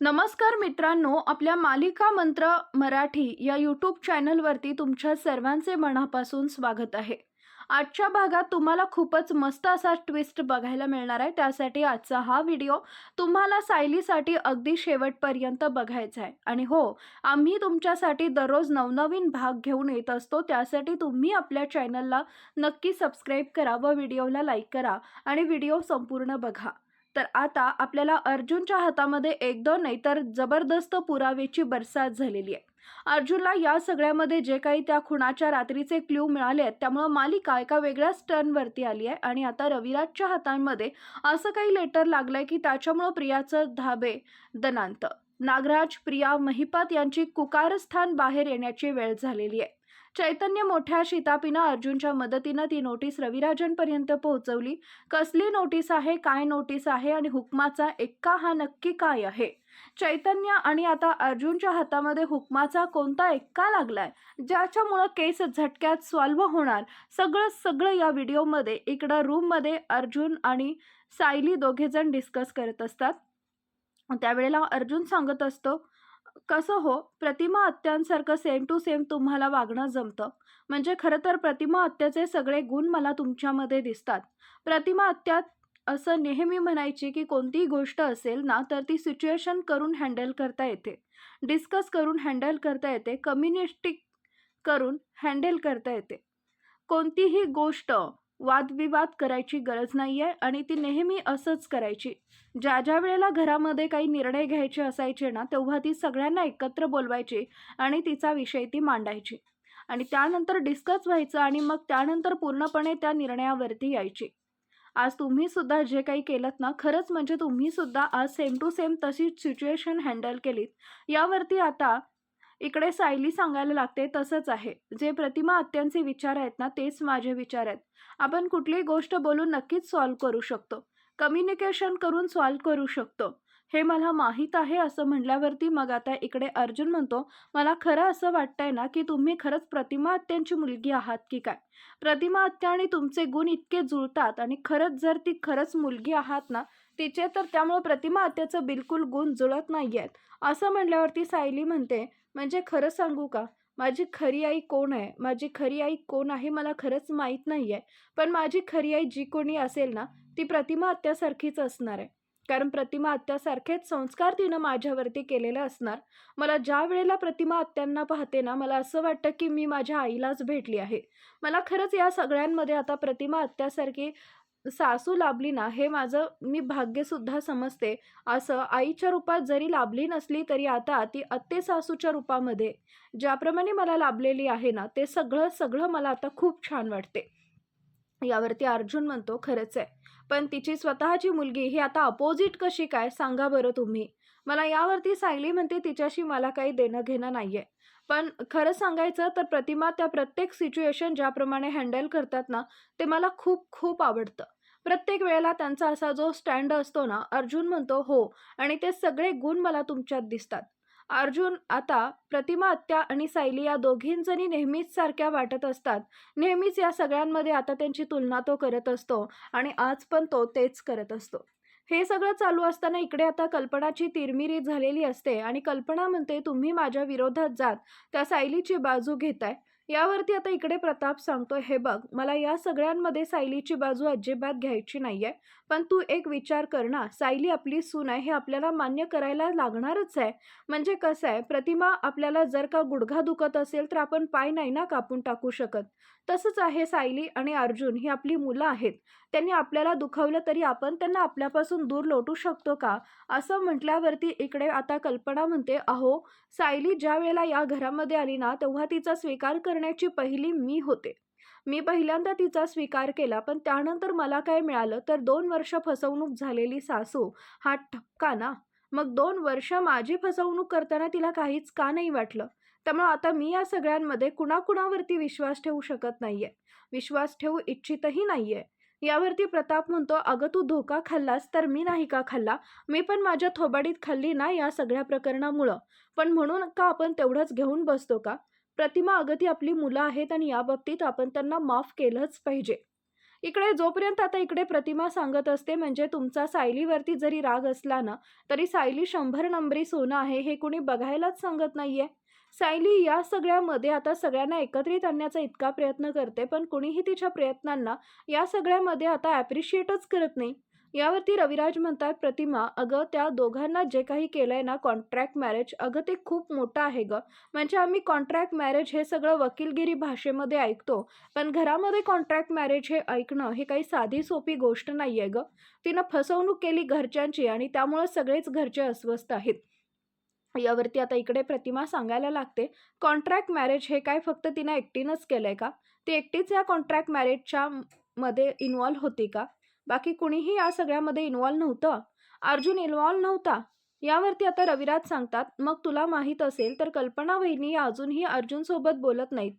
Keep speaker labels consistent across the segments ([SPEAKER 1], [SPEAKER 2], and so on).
[SPEAKER 1] नमस्कार मित्रांनो आपल्या मालिका मंत्र मराठी या यूट्यूब चॅनलवरती तुमच्या सर्वांचे मनापासून स्वागत आहे. आजच्या भागात तुम्हाला खूपच मस्त असा ट्विस्ट बघायला मिळणार आहे. त्यासाठी आजचा हा व्हिडिओ तुम्हाला सायलीसाठी अगदी शेवटपर्यंत बघायचा आहे. आणि हो आम्ही तुमच्यासाठी दररोज नवनवीन भाग घेऊन येत असतो. त्यासाठी तुम्ही आपल्या चॅनलला नक्की सबस्क्राईब करा व व्हिडिओला लाईक करा आणि व्हिडिओ संपूर्ण बघा. तर आता आपल्याला अर्जुनच्या हातामध्ये एक दोन नाही तर जबरदस्त पुरावेची बरसात झालेली आहे. अर्जुनला या सगळ्यामध्ये जे काही त्या खुणाच्या रात्रीचे क्ल्यू मिळाले आहेत त्यामुळं मालिका एका वेगळ्याच टर्नवरती आली आहे आणि आता रविराजच्या हातांमध्ये असं काही लेटर लागलं आहे की त्याच्यामुळं प्रियाचं धाबे दनांत. नागराज प्रिया महिपात यांची कुकारस्थान बाहेर येण्याची वेळ झालेली आहे. चैतन्य मोठ्या शितापीनं अर्जुनच्या मदतीनं ती नोटीस रविराजनपर्यंत पोहोचवली. कसली नोटीस आहे काय नोटीस आहे आणि हुकमाचा एक्का हा नक्की काय आहे? चैतन्य आणि आता अर्जुनच्या हातामध्ये हुकमाचा कोणता एक्का लागलाय? ज्याच्यामुळं केस झटक्यात सॉल्व्ह होणार? सगळं सगळं या व्हिडिओमध्ये इकडं रूममध्ये अर्जुन आणि सायली दोघेजण डिस्कस करत असतात. त्यावेळेला अर्जुन सांगत असतो कसं हो? प्रतिमा आत्यांसारखं सेम टू सेम तुम्हाला वागणं जमतं. म्हणजे खरं तर प्रतिमा आत्याचे सगळे गुण मला तुमच्यामध्ये दिसतात. प्रतिमा आत्या असं नेहमी म्हणायची की कोणतीही गोष्ट असेल ना तर ती सिच्युएशन करून हँडल करता येते. डिस्कस करून हँडल करता येते. कम्युनिस्टिक करून हँडल करता येते. कोणतीही गोष्ट वादविवाद करायची गरज नाही आहे आणि ती नेहमी असंच करायची. ज्या ज्या वेळेला घरामध्ये काही निर्णय घ्यायचे असायचे ना तेव्हा ती सगळ्यांना एकत्र बोलवायची आणि तिचा विषय ती मांडायची. आणि त्यानंतर डिस्कस व्हायचं आणि मग त्यानंतर पूर्णपणे त्या निर्णयावरती यायची. आज तुम्ही सुद्धा जे काही केलं ना खरंच म्हणजे तुम्ही सुद्धा आज सेम टू सेम तशीच सिच्युएशन हँडल केलीत. यावरती आता इकडे सायली सांगायला लागते तसंच आहे. जे प्रतिमा आत्यांचे विचार आहेत ना तेच माझे विचार आहेत. आपण कुठलीही गोष्ट बोलून नक्कीच सॉल्व्ह करू शकतो. कम्युनिकेशन करून सॉल्व्ह करू शकतो. हे मला माहीत आहे असं म्हटल्यावरती मग आता इकडे अर्जुन म्हणतो मला खरं असं वाटतंय ना की तुम्ही खरंच प्रतिमा आत्यांची मुलगी आहात की काय? प्रतिमा आत्या आणि तुमचे गुण इतके जुळतात आणि खरंच जर ती खरंच मुलगी आहात ना तिचे तर त्यामुळं प्रतिमा आत्याचं बिलकुल गुण जुळत नाही आहेत असं म्हटल्यावरती सायली म्हणते म्हणजे खरं सांगू का? माझी खरी आई कोण आहे? माझी खरी आई कोण आहे मला खरंच माहीत नाही आहे पण माझी खरी आई जी कोणी असेल ना ती प्रतिमा आत्यासारखीच असणार आहे. कारण प्रतिमा आत्यासारखेच संस्कार तिनं माझ्यावरती केलेले असणार. मला ज्या वेळेला प्रतिमा आत्यांना पाहते ना मला असं वाटतं की मी माझ्या आईलाच भेटली आहे. मला खरंच या सगळ्यांमध्ये आता प्रतिमा आत्यासारखी सासू लाभली ना हे माझं मी भाग्यसुद्धा समजते. असं आईच्या रूपात जरी लाभली नसली तरी आता ती अत्ते सासूच्या रूपामध्ये. ज्याप्रमाणे मला लाभलेली आहे ना ते सगळं सगळं मला आता खूप छान वाटते. यावरती अर्जुन म्हणतो खरंच आहे. पण तिची स्वतःची मुलगी ही आता अपोजिट कशी काय? सांगा बरं तुम्ही. मला यावरती सायली म्हणते तिच्याशी मला काही देणं घेणं नाही आहे पण खरं सांगायचं तर प्रतिमा त्या प्रत्येक सिच्युएशन ज्याप्रमाणे हँडल करतात ना ते मला खूप खूप आवडतं. प्रत्येक वेळेला त्यांचा असा जो स्टँड असतो ना अर्जुन म्हणतो हो. आणि ते सगळे गुण मला तुमच्यात दिसतात. अर्जुन आता प्रतिमा आत्या आणि सायली या दोघींजणी नेहमीच सारख्या वाटत असतात. नेहमीच या सगळ्यांमध्ये आता त्यांची तुलना तो करत असतो आणि आज पण तो तेच करत असतो. हे सगळं चालू असताना इकडे आता कल्पनाची तिरमिरी झालेली असते आणि कल्पना म्हणते तुम्ही माझ्या विरोधात जात त्या सायलीची बाजू घेताय. यावरती आता इकडे प्रताप सांगतोय हे बघ मला या सगळ्यांमध्ये सायलीची बाजू अजिबात घ्यायची नाहीये. पण तू एक विचार कर ना सायली आपली सून आहे हे आपल्याला मान्य करायला लागणारच आहे. म्हणजे कसं आहे प्रतिमा आपल्याला जर का गुडघा दुखत असेल तर आपण पाय नाही ना कापून टाकू शकत. तसंच आहे सायली आणि अर्जुन ही आपली मुलं आहेत. त्यांनी आपल्याला दुखावलं तरी आपण त्यांना आपल्यापासून दूर लोटू शकतो का? असं म्हटल्यावरती इकडे आता कल्पना म्हणते अहो सायली ज्या वेळेला या घरामध्ये आली ना तेव्हा तिचा स्वीकार करण्याची पहिली मी होते. मी पहिल्यांदा तिचा स्वीकार केला पण त्यानंतर मला काय मिळालं? तर दोन वर्ष फसवणूक झालेली सासू हा ठपका ना? मग दोन वर्ष माझी फसवणूक करताना तिला काहीच का नाही वाटलं? त्यामुळे आता मी या सगळ्यांमध्ये कुणाकुणावरती विश्वास ठेवू शकत नाहीये. विश्वास ठेवू इच्छितही नाहीये. यावरती प्रताप म्हणतो अगं तू धोका खाल्लास तर मी नाही का खाल्ला? मी पण माझ्या थोबाडीत खाल्ली ना या सगळ्या प्रकरणामुळं. पण म्हणून का आपण तेवढंच घेऊन बसतो का? प्रतिमा अगदी आपली मुलं आहेत आणि या बाबतीत आपण त्यांना माफ केलंच पाहिजे. इकडे जोपर्यंत आता इकडे प्रतिमा सांगत असते म्हणजे तुमचा सायलीवरती जरी राग असला ना तरी सायली शंभर नंबरी सोनं आहे हे कुणी बघायलाच सांगत नाहीये. सायली या सगळ्यामध्ये आता सगळ्यांना एकत्रित आणण्याचा इतका प्रयत्न करते पण कुणीही तिच्या प्रयत्नांना या सगळ्यामध्ये आता ॲप्रिशिएटच करत नाही. यावरती रविराज म्हणतात प्रतिमा अगं त्या दोघांना जे काही केलंय ना कॉन्ट्रॅक्ट मॅरेज अगं ते खूप मोठं आहे ग. म्हणजे आम्ही कॉन्ट्रॅक्ट मॅरेज हे सगळं वकीलगिरी भाषेमध्ये ऐकतो. पण घरामध्ये कॉन्ट्रॅक्ट मॅरेज हे ऐकणं हे काही साधी सोपी गोष्ट नाही आहे ग. तिनं फसवणूक केली घरच्यांची आणि त्यामुळं सगळेच घरचे अस्वस्थ आहेत. यावरती आता इकडे प्रतिमा सांगायला लागते कॉन्ट्रॅक्ट मॅरेज हे काय फक्त तिनं एकटीनंच आहे का? ती एकटीच या कॉन्ट्रॅक्ट मॅरेजच्या मध्ये इन्वॉल्व्ह होती का? बाकी कुणीही या सगळ्यामध्ये इन्वॉल्व्ह नव्हतं. अर्जुन इन्वॉल्व्ह नव्हता. यावरती आता रविराज सांगतात मग तुला माहीत असेल तर कल्पना वहिनी अजूनही अर्जुनसोबत बोलत नाहीत.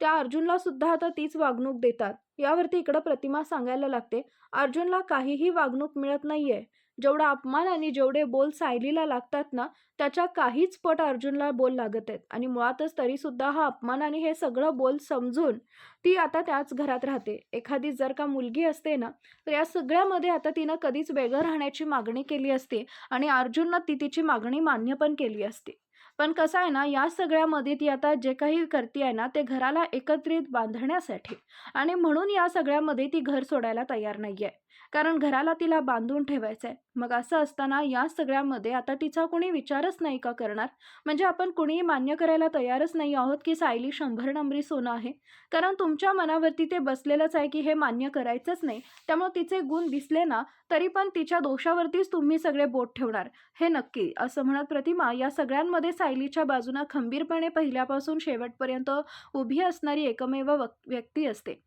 [SPEAKER 1] त्या अर्जुनला सुद्धा आता तीच वागणूक देतात. यावरती इकडं प्रतिमा सांगायला लागते अर्जुनला काहीही वागणूक मिळत नाहीये. जेवढा अपमान आणि जेवढे बोल सायलीला लागतात ना त्याच्या काहीच पट अर्जुनला बोल लागत आहेत. आणि मुळातच तरीसुद्धा हा अपमान आणि हे सगळं बोल समजून ती आता त्याच घरात राहते. एखादी जर का मुलगी असते ना तर या सगळ्यामध्ये आता तिनं कधीच वेगळं राहण्याची मागणी केली असते आणि अर्जुननं ती तिची मागणी मान्य पण केली असते. पण कसं आहे ना या सगळ्यामध्ये ती आता जे काही करते आहे ना ते घराला एकत्रित बांधण्यासाठी. आणि म्हणून या सगळ्यामध्ये ती घर सोडायला तयार नाही आहे कारण घराला तिला बांधून ठेवायचं आहे मग असं असताना या सगळ्यामध्ये आता तिचा कोणी विचारच नाही का करणार? म्हणजे आपण कुणीही मान्य करायला तयारच नाही आहोत की सायली शंभर नंबरी सोनं आहे. कारण तुमच्या मनावरती ते बसलेलंच आहे की हे मान्य करायचंच नाही. त्यामुळे तिचे गुण दिसले ना तरी पण तिच्या दोषावरतीच तुम्ही सगळे बोट ठेवणार. हे नक्की असं म्हणत प्रतिमा या सगळ्यांमध्ये सायलीच्या बाजूनं खंबीरपणे पहिल्यापासून शेवटपर्यंत उभी असणारी एकमेव व्यक्ती असते.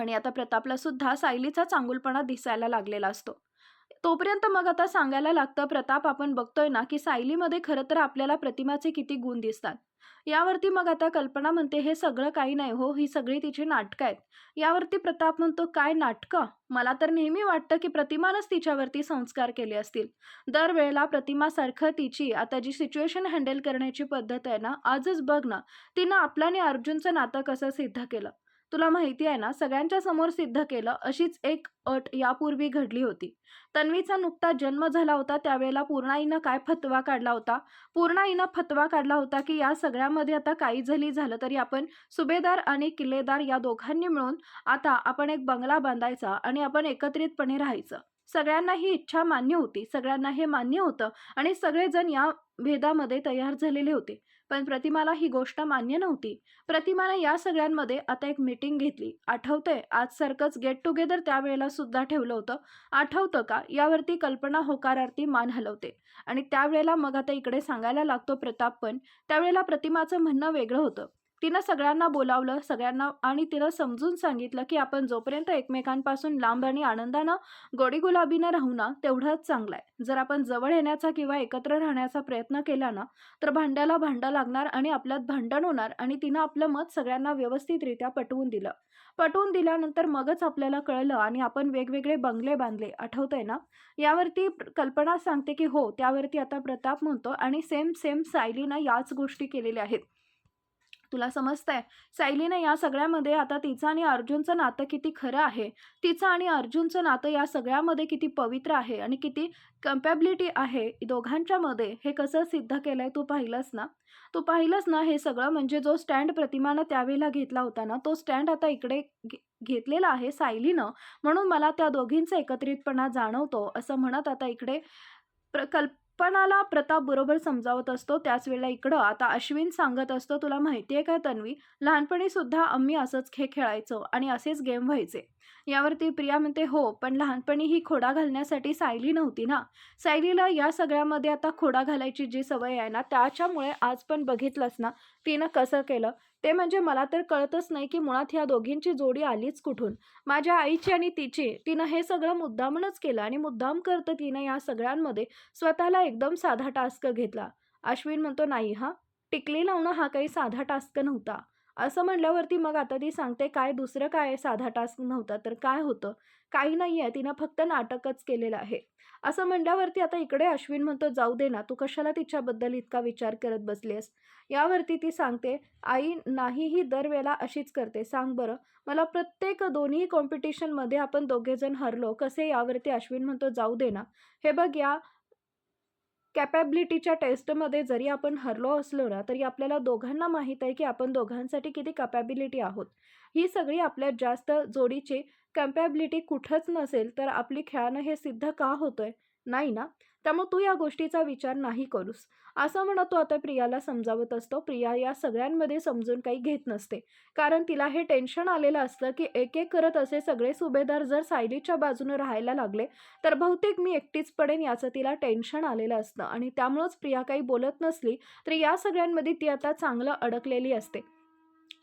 [SPEAKER 1] आणि आता प्रतापला सुद्धा सायलीचा चांगुलपणा दिसायला लागलेला असतो. तोपर्यंत मग आता सांगायला लागतं प्रताप आपण बघतोय ना की सायलीमध्ये खरं तर आपल्याला प्रतिमाचे किती गुण दिसतात. यावरती मग आता कल्पना म्हणते हे सगळं काही नाही हो ही सगळी तिची नाटकं आहेत. यावरती प्रताप म्हणतो काय नाटकं? मला तर नेहमी वाटतं की प्रतिमानच तिच्यावरती संस्कार केले असतील. दरवेळेला प्रतिमासारखं तिची आता जी सिच्युएशन हँडल करण्याची पद्धत आहे ना आजच बघ ना तिनं आपल्याने अर्जुनचं नातं कसं सिद्ध केलं. तुला माहिती आहे ना सगळ्यांच्या समोर सिद्ध केलं अशीच एक अट यापूर्वी घडली होती. तन्वीचा नुकता जन्म झाला होता त्यावेळेला पूर्णाईनं काय फतवा काढला होता? पूर्णाईनं फतवा काढला होता की या सगळ्यामध्ये आता काही जरी झालं तरी आपण सुभेदार आणि किल्लेदार या दोघांनी मिळून आता आपण एक बंगला बांधायचा आणि आपण एकत्रितपणे राहायचं. सगळ्यांना ही इच्छा मान्य होती सगळ्यांना हे मान्य होतं आणि सगळेजण या भेदामध्ये तयार झालेले होते. पण प्रतिमाला ही गोष्ट मान्य नव्हती. प्रतिमाने या सगळ्यांमध्ये आता एक मीटिंग घेतली. आठवतंय? आज सारखंच गेट टुगेदर त्यावेळेला सुद्धा ठेवलं होतं. आठवतं का? यावरती कल्पना होकारार्थी मान हलवते. आणि त्यावेळेला मग आता इकडे सांगायला लागतो प्रताप पण. त्यावेळेला प्रतिमाचं म्हणणं वेगळं होतं. तिनं सगळ्यांना बोलावलं सगळ्यांना आणि तिनं समजून सांगितलं की आपण जोपर्यंत एकमेकांपासून लांब आणि आनंदानं गोडी गुलाबीनं राहू ना तेवढंच चांगलं आहे. जर आपण जवळ येण्याचा किंवा एकत्र राहण्याचा प्रयत्न केला ना तर भांड्याला भांडं लागणार आणि आपल्यात भांडण होणार आणि तिनं आपलं मत सगळ्यांना व्यवस्थितरित्या पटवून दिलं. पटवून दिल्यानंतर मगच आपल्याला कळलं आणि आपण वेगवेगळे बंगले बांधले आठवतंय ना? यावरती कल्पना सांगते की हो त्यावरती आता प्रताप म्हणतो आणि सेम सेम सायलीनं याच गोष्टी केलेल्या आहेत. तुला समजतंय? सायलीनं या सगळ्यामध्ये आता तिचं आणि अर्जुनचं नातं किती खरं आहे? तिचं आणि अर्जुनचं नातं या सगळ्यामध्ये किती पवित्र आहे आणि किती कम्पॅबिलिटी आहे दोघांच्यामध्ये हे कसं सिद्ध केलं आहे तू पाहिलंस ना? तू पाहिलंस ना हे सगळं? म्हणजे जो स्टँड प्रतिमानं त्यावेळेला घेतला होता ना तो स्टँड आता इकडे घे- घेतलेला आहे सायलीनं. म्हणून मला त्या दोघींचा एकत्रितपणा जाणवतो असं म्हणत आता इकडे प्रकल्प कल्पनाला प्रताप बरोबर समजावत असतो त्याच वेळेला इकडं. आता अश्विन सांगत असतो तुला माहिती आहे का तन्वी? लहानपणी सुद्धा आम्ही असंच खेळ खेळायचो आणि असेच गेम व्हायचे. यावरती प्रिया म्हणते हो पण लहानपणी ही खोडा घालण्यासाठी सायली नव्हती ना? सायलीला या सगळ्यामध्ये आता खोडा घालायची जी सवय आहे ना त्याच्यामुळे आज पण बघितलंच ना? तिनं कसं केलं? ते म्हणजे मला तर कळतच नाही की मुळात ह्या दोघींची जोडी आलीच कुठून. माझ्या आईची आणि तिची तिनं हे सगळं मुद्दामूनच केलं आणि मुद्दाम करतं तिनं या सगळ्यांमध्ये स्वतःला एकदम साधा टास्क घेतला. अश्विन म्हणतो नाही हा टिकली लावणं हा काही साधा टास्क नव्हता. असं म्हटल्यावरती मग आता ती सांगते काय दुसरं काय साधा टास्क नव्हता तर काय होतं? काही नाही आहे तिनं फक्त नाटकच केलेलं आहे. असं म्हणल्यावरती आता इकडे अश्विन म्हणतो जाऊ दे ना तू कशाला तिच्याबद्दल इतका विचार करत बसलीस यावरती ती सांगते आई नाही ही दरवेळेला अशीच करते सांग बरं. मला प्रत्येक दोन्ही कॉम्पिटिशनमध्ये आपण दोघेजण हरलो कसे यावरती अश्विन म्हणतो जाऊ दे ना. हे बघ या कॅपॅबिलिटीच्या टेस्टमध्ये जरी आपण हरलो असलो ना तरी आपल्याला दोघांना माहीत आहे की आपण दोघांसाठी किती कॅपॅबिलिटी आहोत. ही सगळी आपल्यात जास्त जोडीची कॅपॅबिलिटी कुठंच नसेल तर आपली खेळानं हे सिद्ध का होतं आहे नाही ना? त्यामुळे तू या गोष्टीचा विचार नाही करूस. असं म्हणत तो आता प्रियाला समजावत असतो. प्रिया या सगळ्यांमध्ये समजून काही घेत नसते. कारण तिला हे टेन्शन आलेलं असतं की एक एक करत असे सगळे सुभेदार जर सायलीच्या बाजूने राहायला लागले तर बहुतेक मी एकटीच पडेन याचं तिला टेन्शन आलेलं असतं. आणि त्यामुळंच प्रिया काही बोलत नसली तरी या सगळ्यांमध्ये ती आता चांगलं अडकलेली असते.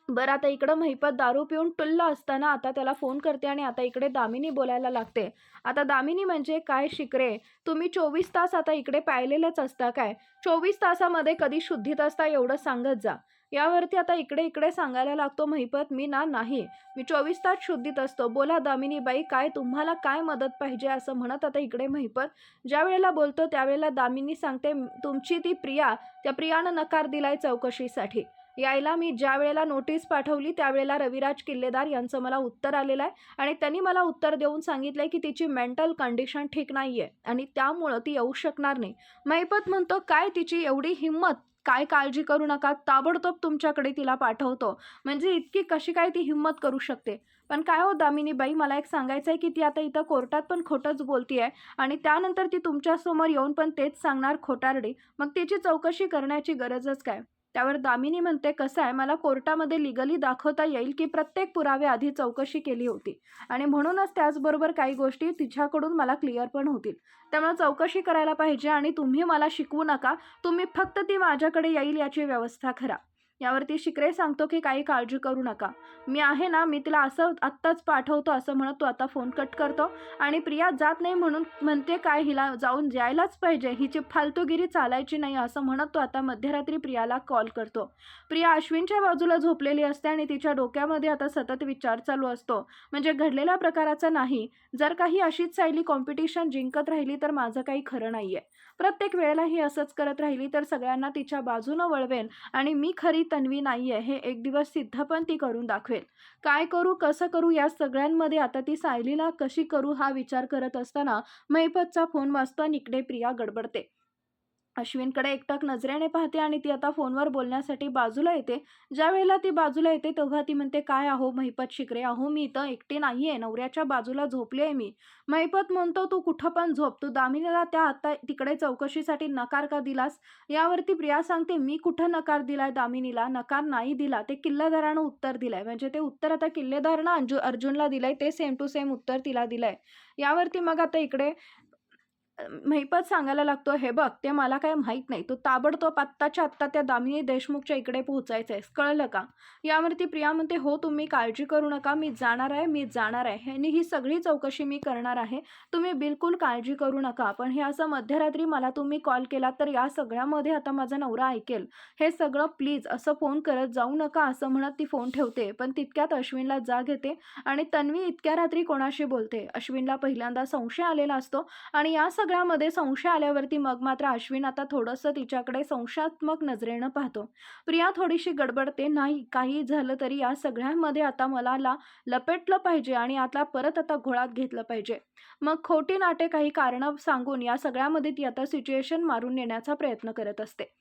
[SPEAKER 1] बरं आता इकडं महिपत दारू पिऊन टुल्ल असताना आता त्याला फोन करते आणि आता इकडे दामिनी बोलायला लागते. आता दामिनी म्हणजे काय शिकरे? तुम्ही चोवीस तास आता इकडे पाहिलेलंच असता काय? चोवीस तासामध्ये कधी शुद्धीत असता एवढं सांगत जा. यावरती आता इकडे इकडे सांगायला लागतो महिपत मी ना नाही. मी चोवीस तास शुद्धीत असतो. बोला दामिनी बाई काय तुम्हाला काय मदत पाहिजे असं म्हणत आता इकडे महिपत. ज्या वेळेला बोलतो त्यावेळेला दामिनी सांगते तुमची ती प्रिया त्या प्रियानं नकार दिलाय चौकशीसाठी. यायला मी ज्या वेळेला नोटीस पाठवली त्यावेळेला रविराज किल्लेदार यांचं मला उत्तर आलेलं आहे आणि त्यांनी मला उत्तर देऊन सांगितलं आहे की तिची मेंटल कंडिशन ठीक नाही आहे आणि त्यामुळं ती येऊ शकणार नाही. महिपत म्हणतो काय तिची एवढी हिंमत? काय काळजी करू नका ताबडतोब तुमच्याकडे तिला पाठवतो. म्हणजे इतकी कशी काय ती हिंमत करू शकते? पण काय हो दामिनी बाई मला एक सांगायचं आहे की ती आता इथं कोर्टात पण खोटंच बोलती आहे आणि त्यानंतर ती तुमच्यासमोर येऊन पण तेच सांगणार खोटारडी. मग तिची चौकशी करण्याची गरजच काय? त्यावर दामिनी म्हणते कसं आहे? मला कोर्टामध्ये लिगली दाखवता येईल की प्रत्येक पुरावे आधी चौकशी केली होती आणि म्हणूनच त्याचबरोबर काही गोष्टी तिच्याकडून मला क्लिअर पण होतील. त्यामुळे चौकशी करायला पाहिजे आणि तुम्ही मला शिकवू नका. तुम्ही फक्त ती माझ्याकडे येईल याची व्यवस्था करा. यावरती शिकरे सांगतो की काही काळजी करू नका. मी आहे ना मी तिला असं आत्ताच पाठवतो असं म्हणत तो आता फोन कट करतो आणि प्रिया जात नाही म्हणून म्हणते काय हिला जाऊन जायलाच पाहिजे. हिची फालतूगिरी चालायची नाही असं म्हणत तो आता मध्यरात्री प्रियाला कॉल करतो. प्रिया अश्विनच्या बाजूला झोपलेली असते आणि तिच्या डोक्यामध्ये आता सतत विचार चालू असतो. म्हणजे घडलेल्या प्रकाराचा नाही. जर काही अशीच सायली कॉम्पिटिशन जिंकत राहिली तर माझं काही खरं नाही आहे प्रत्येक वेळेला ही असंच करत राहिली तर सगळ्यांना तिच्या बाजूनं वळवेन आणि मी खरी तन्वी नाही आहे हे एक दिवस सिद्ध पण ती करून दाखवेल. काय करू कसं करू या सगळ्यांमध्ये आता ती सायलीला कशी करू हा विचार करत असताना मैपतचा फोन वाजता निकडे प्रिया गडबडते. अश्विनकडे एकटक नजरेने पाहते आणि ती आता फोनवर बोलण्यासाठी बाजूला येते. ज्या वेळेला ती बाजूला येते तेव्हा ती म्हणते काय अहो महिपत शिकरे अहो मी इथं एकटी नाही आहे नवऱ्याच्या बाजूला झोपली आहे मी. महिपत म्हणतो तू कुठं पण झोप तू दामिनीला त्या आता तिकडे चौकशीसाठी नकार का दिलास? यावरती प्रिया सांगते मी कुठं नकार दिलाय दामिनीला? नकार नाही दिला ते किल्लेदारानं उत्तर दिलंय. म्हणजे ते उत्तर आता किल्लेदारनं अंजू अर्जुनला दिलंय ते सेम टू सेम उत्तर तिला दिलंय. यावरती मग आता इकडे महिपत सांगायला लागतो हे बघ ते मला काय माहीत नाही. तो ताबडतोब आत्ताच्या आत्ता त्या दामिनी देशमुखच्या इकडे पोहोचायचं आहे कळलं का? यावरती प्रिया म्हणते हो तुम्ही काळजी करू नका. मी जाणार आहे मी जाणार आहे. आणि ही सगळी चौकशी मी करणार आहे. तुम्ही बिलकुल काळजी करू नका. पण हे असं मध्यरात्री मला तुम्ही कॉल केला तर या सगळ्यामध्ये आता माझा नवरा ऐकेल. हे सगळं प्लीज असं फोन करत जाऊ नका असं म्हणत ती फोन ठेवते. पण तितक्यात अश्विनला जाग येते आणि तन्वी इतक्या रात्री कोणाशी बोलते? अश्विनला पहिल्यांदा संशय आलेला असतो आणि या सगळ्यामध्ये संशय आल्यावरती मग मात्र अश्विन आता थोडंसं तिच्याकडे संशयात्मक नजरेनं पाहतो. प्रिया थोडीशी गडबडते. नाही काही झालं तरी या सगळ्यांमध्ये आता मला ला लपेटलं पाहिजे आणि आता परत आता घोळात घेतलं पाहिजे. मग खोटी नाटे काही कारणं सांगून या सगळ्यामध्ये ती आता सिच्युएशन मारून नेण्याचा प्रयत्न करत असते.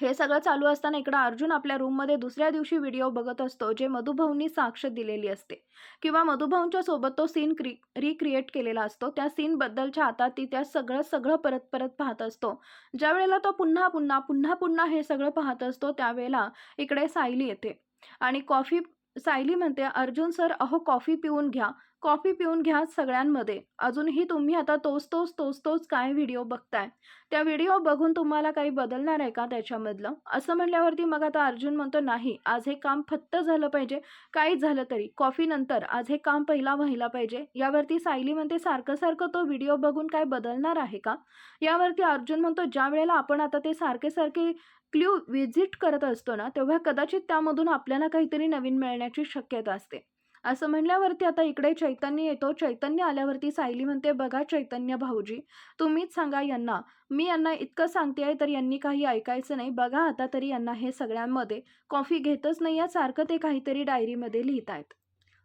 [SPEAKER 1] हे सगळं चालू असताना इकडं अर्जुन आपल्या रूममध्ये दुसऱ्या दिवशी व्हिडिओ बघत असतो जे मधुभाऊंनी साक्ष दिलेली असते. किंवा मधुभाऊंच्या सोबत तो सीन क्रि रिक्रिएट केलेला असतो. त्या सीनबद्दलच्या आता ती त्या सगळं सगळं परत परत पाहत असतो. ज्या वेळेला तो पुन्हा पुन्हा पुन्हा पुन्हा हे सगळं पाहत असतो त्यावेळेला इकडे सायली येते. आणि कॉफी सायली म्हणते अर्जुन सर अहो कॉफी पिऊन घ्या. कॉफी पिऊन घ्या सगळ्यांमध्ये. अजूनही तुम्ही आता तोच तोच तोच तोच काय व्हिडिओ बघताय? त्या व्हिडिओ बघून तुम्हाला काही बदलणार आहे का त्याच्यामधलं? असं म्हटल्यावरती मग आता अर्जुन म्हणतो नाही आज हे काम फत्त झालं पाहिजे. काही झालं तरी. कॉफीनंतर आज हे काम पहिला व्हायला पाहिजे. यावरती सायली म्हणते सारखं सारखं तो व्हिडिओ बघून काय बदलणार आहे का? यावरती अर्जुन म्हणतो ज्या वेळेला आपण आता ते सारखे सारखे क्ल्यू व्हिजिट करत असतो ना तेव्हा कदाचित त्यामधून आपल्याला काहीतरी नवीन मिळण्याची शक्यता असते. असं म्हणल्यावरती आता इकडे चैतन्य येतो. चैतन्य आल्यावरती सायली म्हणते बघा चैतन्य भाऊजी तुम्हीच सांगा यांना. मी यांना इतकं सांगते आहे तर यांनी काही ऐकायचं नाही. बघा आता तरी यांना हे सगळ्यांमध्ये. कॉफी घेतच नाही आहे सारखं ते काहीतरी डायरीमध्ये लिहित आहेत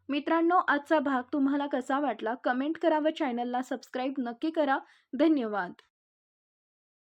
[SPEAKER 1] मित्रांनो आजचा भाग तुम्हाला कसा वाटला? कमेंट करा व चॅनलला सबस्क्राईब नक्की करा. धन्यवाद.